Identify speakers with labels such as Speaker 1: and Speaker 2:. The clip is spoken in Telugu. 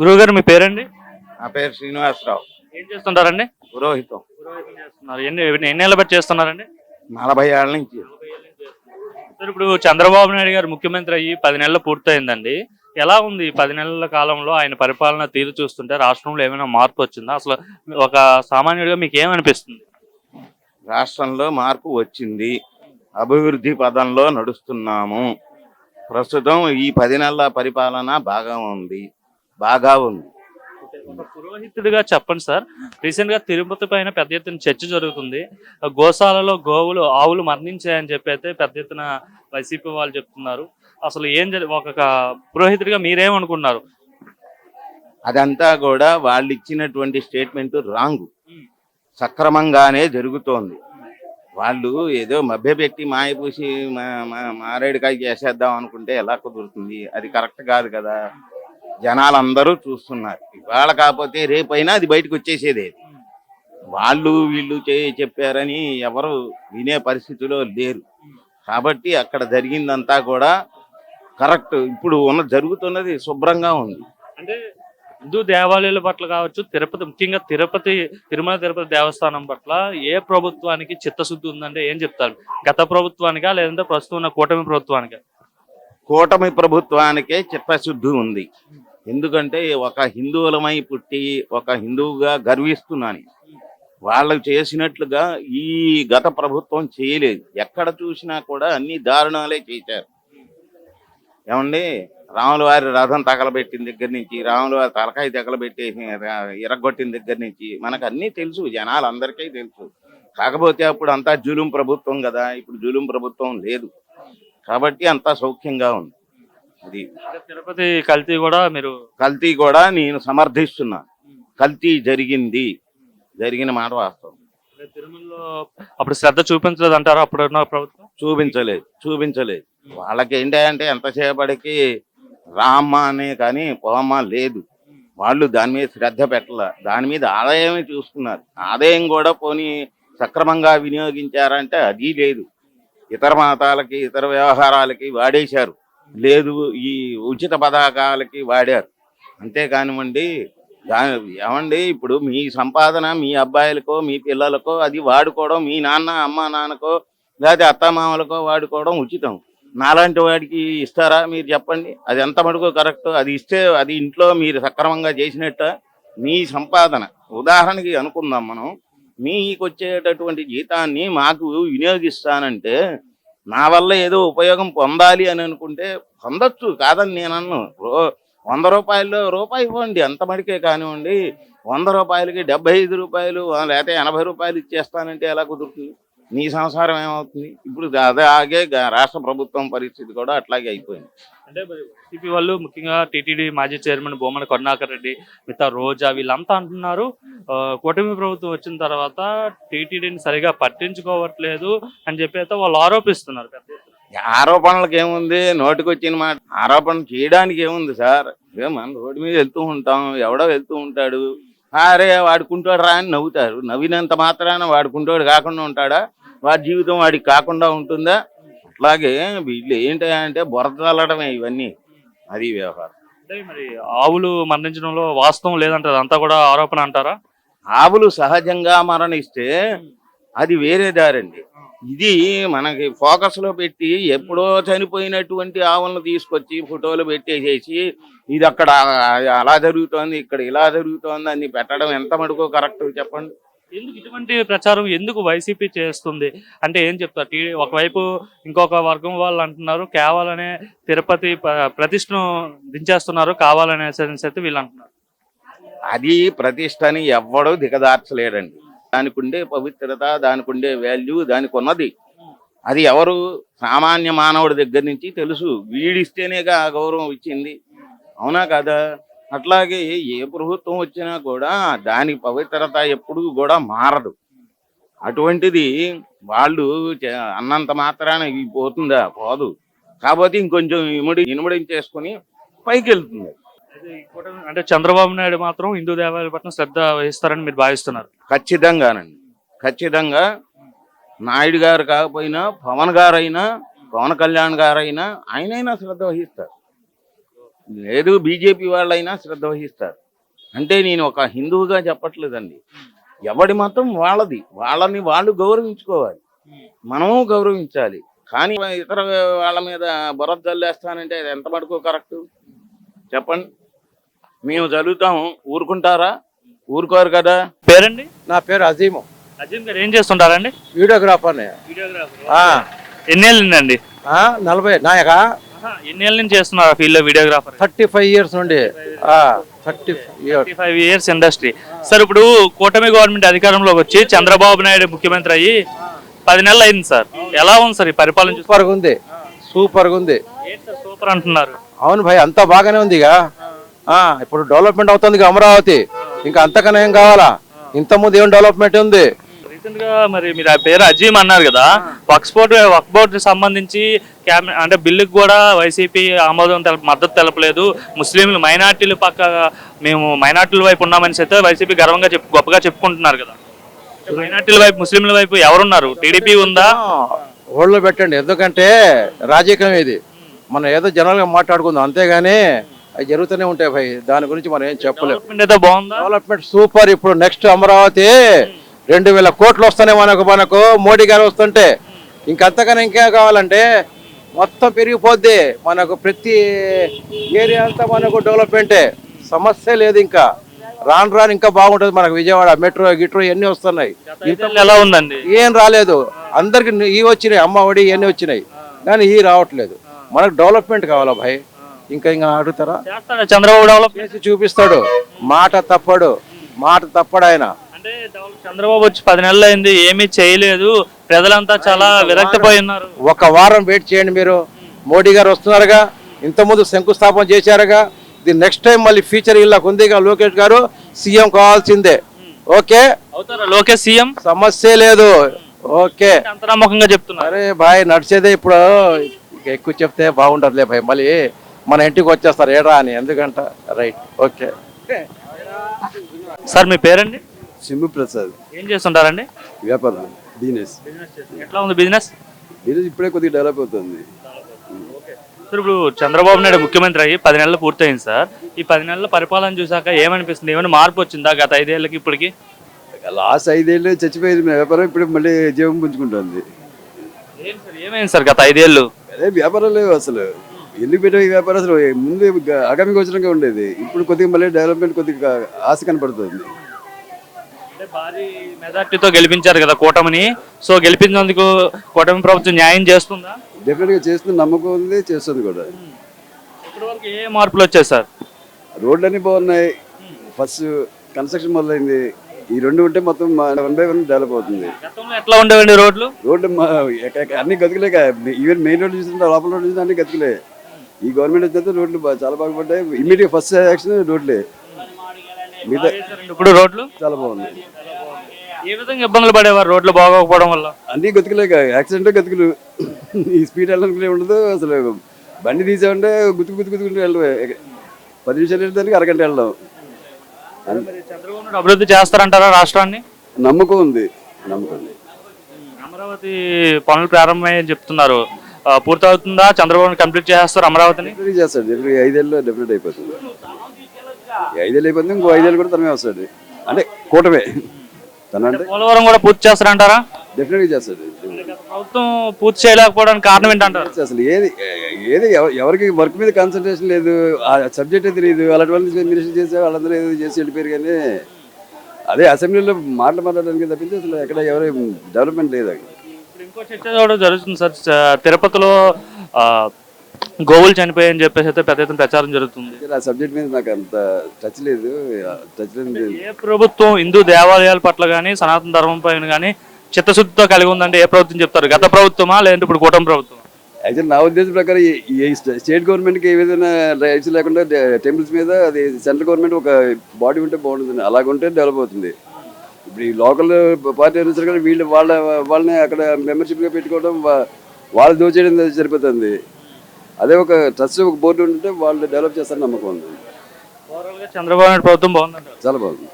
Speaker 1: గురువుగారు మీ పేరండి?
Speaker 2: నా పేరు శ్రీనివాసరావు.
Speaker 1: ఏం చేస్తుంటారండి?
Speaker 2: పురోహితం.
Speaker 1: పురోహితం చేస్తున్నారు. ఎన్ని ఎన్ని ఏళ్ళ బట్టి చేస్తున్నారండి?
Speaker 2: నలభై ఏళ్ళ నుంచి.
Speaker 1: సార్ ఇప్పుడు చంద్రబాబు నాయుడు గారు ముఖ్యమంత్రి అయ్యి పది నెలలు పూర్తయిందండి. ఎలా ఉంది ఈ పది నెలల కాలంలో ఆయన పరిపాలన తీరు చూస్తుంటే రాష్ట్రంలో ఏమైనా మార్పు వచ్చిందా? అసలు ఒక సామాన్యుడిగా మీకు ఏమనిపిస్తుంది?
Speaker 2: రాష్ట్రంలో మార్పు వచ్చింది. అభివృద్ధి పదంలో నడుస్తున్నాము. ప్రస్తుతం ఈ పది నెలల పరిపాలన బాగా ఉంది. బాగా ఉంది.
Speaker 1: పురోహితుడిగా చెప్పండి సార్. రీసెంట్గా తిరుపతి పైన పెద్ద ఎత్తున చర్చ జరుగుతుంది. గోశాలలో గోవులు ఆవులు మరణించాయని చెప్పి అయితే పెద్ద ఎత్తున వైసీపీ వాళ్ళు చెప్తున్నారు. అసలు ఏం ఒక పురోహితుడిగా మీరేమనుకున్నారు?
Speaker 2: అదంతా కూడా వాళ్ళు ఇచ్చినటువంటి స్టేట్మెంట్ రాంగ్. సక్రమంగానే జరుగుతోంది. వాళ్ళు ఏదో మభ్యపెట్టి మాయపూసి మారేడుకాయ చేసేద్దాం అనుకుంటే ఎలా కుదురుతుంది? అది కరెక్ట్ కాదు కదా. జనాలందరూ చూస్తున్నారు. ఇవాళ కాకపోతే రేపైనా అది బయటకు వచ్చేసేదే. వాళ్ళు వీళ్ళు చెప్పారని ఎవరు వినే పరిస్థితిలో లేరు. కాబట్టి అక్కడ జరిగిందంతా కూడా కరెక్ట్. ఇప్పుడు ఉన్న జరుగుతున్నది శుభ్రంగా ఉంది.
Speaker 1: అంటే హిందూ దేవాలయాల పట్ల కావచ్చు తిరుపతి ముఖ్యంగా తిరుపతి తిరుమల తిరుపతి దేవస్థానం పట్ల ఏ ప్రభుత్వానికి చిత్తశుద్ధి ఉందంటే ఏం చెప్తారు? గత ప్రభుత్వానికా లేదంటే ప్రస్తుతం ఉన్న కూటమి ప్రభుత్వానికా?
Speaker 2: కూటమి ప్రభుత్వానికే చిత్తశుద్ధి ఉంది. ఎందుకంటే ఒక హిందువులమై పుట్టి ఒక హిందువుగా గర్విస్తున్నాను. వాళ్ళు చేసినట్లుగా ఈ గత ప్రభుత్వం చేయలేదు. ఎక్కడ చూసినా కూడా అన్ని దారుణాలే చేశారు. ఏమండి? రాముల వారి రథం తగలబెట్టిన దగ్గర నుంచి రాముల వారి తలకాయ తగలబెట్టేసి ఇరగొట్టిన దగ్గర నుంచి మనకు అన్నీ తెలుసు. జనాలందరికీ తెలుసు. కాకపోతే అప్పుడు అంతా జులుం ప్రభుత్వం కదా. ఇప్పుడు జులుం ప్రభుత్వం లేదు. కాబట్టి అంతా సౌఖ్యంగా ఉంది. అది.
Speaker 1: తిరుపతి కల్తీ కూడా మీరు
Speaker 2: కల్తీ కూడా నేను సమర్థిస్తున్నా. కల్తీ జరిగింది. జరిగిన మాట వాస్తవం.
Speaker 1: తిరుమలలో అప్పుడు శ్రద్ధ చూపించలేదు అంటారా అప్పుడున్న ప్రభుత్వం?
Speaker 2: చూపించలేదు. చూపించలేదు. వాళ్ళకి ఏంటంటే ఎంతసేపటికి రామ్మ అనే కానీ పోమ్మ లేదు. వాళ్ళు దాని మీద శ్రద్ధ పెట్టాల. దాని మీద ఆదాయమే చూసుకున్నారు ఆదాయం కూడా పోనీ సక్రమంగా వినియోగించారంటే అది లేదు. ఇతర మతాలకి ఇతర వ్యవహారాలకి వాడేశారు. లేదు ఈ ఉచిత పథకాలకి వాడారు. అంతేకానివ్వండి దాని ఏమండి ఇప్పుడు మీ సంపాదన మీ అబ్బాయిలకో మీ పిల్లలకో అది వాడుకోవడం మీ నాన్న అమ్మ నాన్నకో లేకపోతే అత్తమామలకో వాడుకోవడం ఉచితం. నాలాంటి వాడికి ఇస్తారా మీరు చెప్పండి? అది ఎంత మటుకు కరెక్ట్? అది ఇస్తే అది ఇంట్లో మీరు సక్రమంగా చేసినట్ట మీ సంపాదన. ఉదాహరణకి అనుకుందాం మనం. మీకు వచ్చేటటువంటి జీతాన్ని మాకు వినియోగిస్తానంటే నా వల్ల ఏదో ఉపయోగం పొందాలి అని అనుకుంటే పొందొచ్చు కాదని నేను అన్ను. వంద రూపాయల్లో రూపాయి ఇవ్వండి అంత మడికే కానివ్వండి. వంద రూపాయలకి డెబ్బై ఐదు రూపాయలు లేకపోతే ఎనభై రూపాయలు ఇచ్చేస్తానంటే ఎలా కుదురుతుంది? నీ సంసారం ఏమవుతుంది? ఇప్పుడు అదే ఆగే రాష్ట్ర ప్రభుత్వం పరిస్థితి కూడా అట్లాగే అయిపోయింది.
Speaker 1: అంటే టీపీ వాళ్ళు ముఖ్యంగా టీటీడీ మాజీ చైర్మన్ బొమ్మన కరుణాకర్ రెడ్డి మిగతా రోజా వీళ్ళంతా అంటున్నారు. ఆ, కూటమి ప్రభుత్వం వచ్చిన తర్వాత టీటీడీని సరిగా పట్టించుకోవట్లేదు అని చెప్పి అయితే వాళ్ళు ఆరోపిస్తున్నారు.
Speaker 2: ఆరోపణలకు ఏముంది? నోటికొచ్చిన మాట. ఆరోపణ చేయడానికి ఏముంది సార్? మనం రోడ్డు మీద వెళ్తూ ఉంటాం. ఎవడో వెళ్తూ ఉంటాడు. అరే వాడుకుంటాడు రా అని నవ్వుతారు. నవ్వినంత మాత్రాన వాడుకుంటాడు కాకుండా ఉంటాడా? వాడి జీవితం వాడికి కాకుండా ఉంటుందా? అట్లాగే వీళ్ళు ఏంటంటే బురద చల్లడమే ఇవన్నీ. అది వ్యవహారం.
Speaker 1: అంటే మరి ఆవులు మరణించడంలో వాస్తవం లేదంటారు. అంతా కూడా ఆరోపణ అంటారా?
Speaker 2: ఆవులు సహజంగా మరణిస్తే అది వేరే దారండి. ఇది మనకి ఫోకస్లో పెట్టి ఎప్పుడో చనిపోయినటువంటి ఆవులను తీసుకొచ్చి ఫోటోలు పెట్టేసేసి ఇది అక్కడ అలా జరుగుతోంది ఇక్కడ ఇలా జరుగుతోంది అని పెట్టడం ఎంత మటుకు కరెక్ట్ చెప్పండి?
Speaker 1: ఎందుకు ఇటువంటి ప్రచారం ఎందుకు వైసీపీ చేస్తుంది? అంటే ఏం చెప్తారు? టీ ఒకవైపు ఇంకొక వర్గం వాళ్ళు అంటున్నారు కావాలనే తిరుపతి ప- ప్రతిష్టను దించేస్తున్నారు కావాలనే అయితే వీళ్ళు అంటున్నారు.
Speaker 2: అది ప్రతిష్టని ఎవ్వడూ దిగదార్చలేడండి. దానికి ఉండే పవిత్రత దానికి ఉండే వాల్యూ దానికి ఉన్నది అది ఎవరు? సామాన్య మానవుడి దగ్గర నుంచి తెలుసు. వీడిస్తేనేగా ఆ గౌరవం ఇచ్చింది. అవునా కదా? అట్లాగే ఏ ప్రభుత్వం వచ్చినా కూడా దాని పవిత్రత ఎప్పుడూ కూడా మారదు. అటువంటిది వాళ్ళు అన్నంత మాత్రాన పోతుందా? పోదు. కాకపోతే ఇంకొంచెం ఇనుముడి ఇనుముడించేసుకొని పైకి వెళ్తుంది
Speaker 1: అంటే చంద్రబాబు నాయుడు మాత్రం హిందూ దేవాలయాల పట్ల శ్రద్ధ వహిస్తారని మీరు భావిస్తున్నారు.
Speaker 2: ఖచ్చితంగానండి. ఖచ్చితంగా నాయుడు గారు కాకపోయినా పవన్ గారైనా పవన్ కళ్యాణ్ గారైనా ఆయనైనా శ్రద్ధ వహిస్తారు. లేదు బీజేపీ వాళ్ళైనా శ్రద్ధ వహిస్తారు. అంటే నేను ఒక హిందువుగా చెప్పట్లేదండి. ఎవడి మతం వాళ్ళది. వాళ్ళని వాళ్ళు గౌరవించుకోవాలి. మనము గౌరవించాలి. కానీ ఇతర వాళ్ళ మీద బురద జల్లేస్తానంటే అది ఎంత మటుకు కరెక్ట్? చెప్పండి. మేము చదువుతాము ఊరుకుంటారా? ఊరుకోరు కదా?
Speaker 1: పేరండి?
Speaker 3: నా పేరు అజీము.
Speaker 1: అజీమ్ గారు ఏం చేస్తుంటారండి?
Speaker 3: వీడియోగ్రాఫర్ని. ఆ,
Speaker 1: ఎన్నేళ్ళు అండి
Speaker 3: ఆ, నలభై. నాయక?
Speaker 1: ఎన్నేళ్ళ నుంచి చేస్తున్నారు ఫీల్డ్లో వీడియోగ్రాఫర్
Speaker 3: థర్టీ ఫైవ్ ఇయర్స్ నుండి. Thirty years
Speaker 1: five years industry sir ఇప్పుడు కూటమి గవర్నమెంట్ అధికారంలోకి వచ్చి చంద్రబాబు నాయుడు ముఖ్యమంత్రి అయ్యి పది నెలలు అయింది సార్. ఎలా ఉంది సార్ ఈ పరిపాలన
Speaker 3: సూపర్గా ఉంది. సూపర్గా ఉంది.
Speaker 1: సూపర్ అంటున్నారు?
Speaker 3: అవును భాయ్ అంతా బాగానే ఉంది ఇప్పుడు డెవలప్మెంట్ అవుతుంది అమరావతి. ఇంకా అంతకన్నా ఏం కావాలా? ఇంత ముందు ఏం డెవలప్మెంట్ ఉంది?
Speaker 1: రీసెంట్గా మరి మీరు ఆ పేరు అజీమ్ అన్నారు కదా వక్స్ బోర్డు వక్స్ బోర్డు సంబంధించి అంటే బిల్లుకి కూడా వైసీపీ ఆమోదం తెల మద్దతు తెలపలేదు. ముస్లింలు మైనార్టీలు పక్క మేము మైనార్టీల వైపు ఉన్నామని అయితే వైసీపీ గర్వంగా చెప్పు గొప్పగా చెప్పుకుంటున్నారు కదా. మైనార్టీల వైపు ముస్లింల వైపు ఎవరున్నారు? టీడీపీ ఉందా?
Speaker 3: ఓళ్ళో పెట్టండి. ఎందుకంటే రాజకీయం ఇది. మనం ఏదో జనరల్గా మాట్లాడుకుందాం. అంతేగాని అవి జరుగుతూనే ఉంటాయి భాయ్. దాని గురించి మనం ఏం చెప్పలేం.
Speaker 1: డెవలప్మెంట్ అయితే బాగుందా?
Speaker 3: Development super. ఇప్పుడు నెక్స్ట్ అమరావతి రెండు వేల కోట్లు వస్తున్నాయి మనకు మనకు. మోడీ గారు వస్తుంటే ఇంకంతకన్నా ఇంకేం కావాలంటే మొత్తం పెరిగిపోద్ది మనకు ప్రతి ఏరియా అంతా మనకు డెవలప్మెంటే. సమస్య లేదు ఇంకా. రాను రాను ఇంకా బాగుంటుంది మనకు విజయవాడ మెట్రో గిట్రో ఇవన్నీ వస్తున్నాయి.
Speaker 1: ఎలా ఉందండి?
Speaker 3: ఏం రాలేదు. అందరికి ఈ వచ్చినాయి అమ్మ ఒడి ఇవన్నీ వచ్చినాయి. కానీ ఈ రావట్లేదు. మనకు డెవలప్మెంట్ కావాలా భాయ్? ఇంకా ఇంకా అడుగుతారా?
Speaker 1: చంద్రబాబు డెవలప్
Speaker 3: చేసి చూపిస్తాడు. మాట తప్పడు. మాట తప్పడు ఆయన.
Speaker 1: చంద్రబాబు వచ్చి పది నెలలు అయింది ఏమీ చేయలేదు. ప్రజలంతా చాలా విరక్తిపోయి ఉన్నారు
Speaker 3: ఒక వారం వెయిట్ చేయండి మీరు. మోడీ గారు వస్తున్నారుగా. ఇంతకుముందు శంకుస్థాపన చేశారుగా. ఇది నెక్స్ట్ టైం మళ్ళీ ఫ్యూచర్ ఇళ్ళకు ఉందిగా లోకేష్ గారు. సీఎం కావాల్సిందే. ఓకే?
Speaker 1: అవుతారా లోకేష్ సీఎం?
Speaker 3: సమస్య లేదు. ఓకే.
Speaker 1: అంత నమ్మకంగా చెప్తున్నారు.
Speaker 3: అరే భాయ్ నడిచేదే ఇప్పుడు. ఎక్కువ చెప్తే బాగుండదులే భాయ్ మళ్ళీ మన ఇంటికి వచ్చేస్తారు. ఏడా అని. ఎందుకంట? రైట్. ఓకే.
Speaker 1: సార్ మీ పేరండి?
Speaker 4: సింబు ప్రసాద్
Speaker 1: ఏం చేస్తుంటారండి?
Speaker 4: వ్యాపారం బిజినెస్.
Speaker 1: ఎట్లా ఉంది బిజినెస్?
Speaker 4: బిజినెస్ ఇప్పుడే కొద్దిగా డెవలప్ అవుతుంది.
Speaker 1: సార్ ఇప్పుడు చంద్రబాబు నాయుడు ముఖ్యమంత్రి అయ్యి పది నెలలు పూర్తయింది సార్. ఈ పది నెలల పరిపాలన చూసాక ఏమనిపిస్తుంది? ఏమైనా మార్పు వచ్చిందా గత ఐదేళ్ళకి ఇప్పటికి?
Speaker 4: లాస్ట్ ఐదేళ్ళు చచ్చిపోయేది. వ్యాపారం ఇప్పుడు మళ్ళీ జీవం పుంజుకుంటుంది.
Speaker 1: ఏమైంది సార్ గత ఐదేళ్ళు?
Speaker 4: అదే వ్యాపారం లేవు అసలు. ఎందుకు పెట్టే ఈ వ్యాపారం అసలు? ముందు అగామి గోచరంగా ఉండేది. ఇప్పుడు కొద్దిగా మళ్ళీ డెవలప్మెంట్ కొద్దిగా ఆశ కనపడుతుంది.
Speaker 1: అంటే భారీ మెజార్టీతో గెలిపించారు కదా కూటమిని. సో గెలిపించినందుకు కూటమి ప్రభుత్వం న్యాయం చేస్తుందా?
Speaker 4: డెఫినెట్గా చేస్తుంది నమ్మకం ఉంది చేస్తుంది కూడా.
Speaker 1: ఇప్పటివరకు ఏ మార్పులు వచ్చాయి సార్?
Speaker 4: రోడ్లు అన్నీ బాగున్నాయి. ఫస్ట్ కన్స్ట్రక్షన్ మొదలైంది. ఈ రెండు ఉంటే మొత్తం వన్ బై వన్ డెవలప్ అవుతుంది.
Speaker 1: గతంలో ఎట్లా ఉండేవండి రోడ్లు?
Speaker 4: ఎక్క- అన్ని గతుకులేక ఈవెన్ మెయిన్ రోడ్డు చూస్తుంటే లోపల రోడ్డు చూస్తే అన్ని గతుకులే. ఈ గవర్నమెంట్ వచ్చిన రోడ్లు చాలా బాగుపడ్డాయి. ఇమీడియట్ ఫస్ట్ యాక్షన్ రోడ్లే. మిగతా
Speaker 1: ఇప్పుడు రోడ్లు?
Speaker 4: చాలా బాగుంది.
Speaker 1: ఏ విధంగా ఇబ్బందులు పడేవారు రోడ్లు బాగోకపోవడం వల్ల?
Speaker 4: అన్ని గతుకులేక యాక్సిడెంట్ గతుకులు. ఈ స్పీడ్ వెళ్ళడానికి ఉండదు. అసలు బండి తీసామంటే గుతుకు గుతుకు గుతుకుంటూ వెళ్ళడం పది నిమిషాలు వెళ్ళడానికి అరగంట వెళ్ళడం.
Speaker 1: చంద్రబాబు నాయుడు అభివృద్ధి చేస్తారంటారా రాష్ట్రాన్ని?
Speaker 4: నమ్మకం ఉంది. నమ్మకం ఉంది.
Speaker 1: అమరావతి పనులు ప్రారంభమయ్యని చెప్తున్నారు. పూర్తవుతుందా? చంద్రబాబు కంప్లీట్ చేస్తారు అమరావతిని?
Speaker 4: చేస్తాడు ఐదేళ్ళు డెఫినెట్ అయిపోతుంది. ఐదేళ్ళు అయిపోతుంది ఇంకో ఐదేళ్ళు కూడా తనమే వస్తాడు. అంటే కూటమే. తను అంటే
Speaker 1: పోలవరం కూడా పూర్తి చేస్తారంటారా
Speaker 4: డెఫినెట్గా చేస్తాడు.
Speaker 1: ప్రభుత్వం పూర్తి చేయలేకపోవడానికి కారణం ఏంటంటారు?
Speaker 4: అసలు ఏది ఏది ఎవ- ఎవరికి వర్క్ మీద కాన్సన్ట్రేషన్ లేదు ఆ సబ్జెక్ట్ తెలియదు అలాంటి వాళ్ళు మినిస్టర్ చేసే వాళ్ళందరూ ఏదో చేసి వెళ్ళిపోయారు కానీ అదే అసెంబ్లీలో మాటలు మాట్లాడడానికి తప్పించి అసలు ఎక్కడ ఎవరు డెవలప్మెంట్ లేదు అక్కడ.
Speaker 1: ఇప్పుడు ఇంకో చర్చ కూడా జరుగుతుంది సార్. చ- తిరుపతిలో ఆ, గోవులు చనిపోయాయని చెప్పేసి అయితే పెద్ద ఎత్తున ప్రచారం జరుగుతుంది.
Speaker 4: ఆ సబ్జెక్ట్ మీద నాకు అంత టచ్ లేదు. టచ్ లేదు
Speaker 1: ఏ ప్రభుత్వం హిందూ దేవాలయాల పట్ల కానీ సనాతన ధర్మం పైన కానీ చిత్తశుద్ధితో కలిగి ఉందంటే ఏ ప్రభుత్వం చెప్తారు? గత ప్రభుత్వమా లేదంటే ఇప్పుడు కూటమి ప్రభుత్వం
Speaker 4: యాక్చువల్ నా ఉద్దేశం ప్రకారం ఈ- ఈ స్టేట్ గవర్నమెంట్కి ఏ విధంగా రైట్స్ లేకుండా టెంపుల్స్ మీద అది సెంట్రల్ గవర్నమెంట్ ఒక బాడీ ఉంటే బాగుంటుంది అలాగుంటే డెవలప్ అవుతుంది. ఇప్పుడు ఈ లోకల్ పార్టీ అనుసరి కానీ వీళ్ళు వాళ్ళ వాళ్ళని అక్కడ మెంబర్షిప్గా పెట్టుకోవడం వా- వాళ్ళు దోచేయడం సరిపోతుంది. అదే ఒక ట్రస్ట్ ఒక బోర్డు ఉంటే వాళ్ళు డెవలప్ చేస్తారని నమ్మకం ఉంది.
Speaker 1: చంద్రబాబు నాయుడు ప్రభుత్వం బాగుందంటారు.
Speaker 4: చాలా బాగుంది.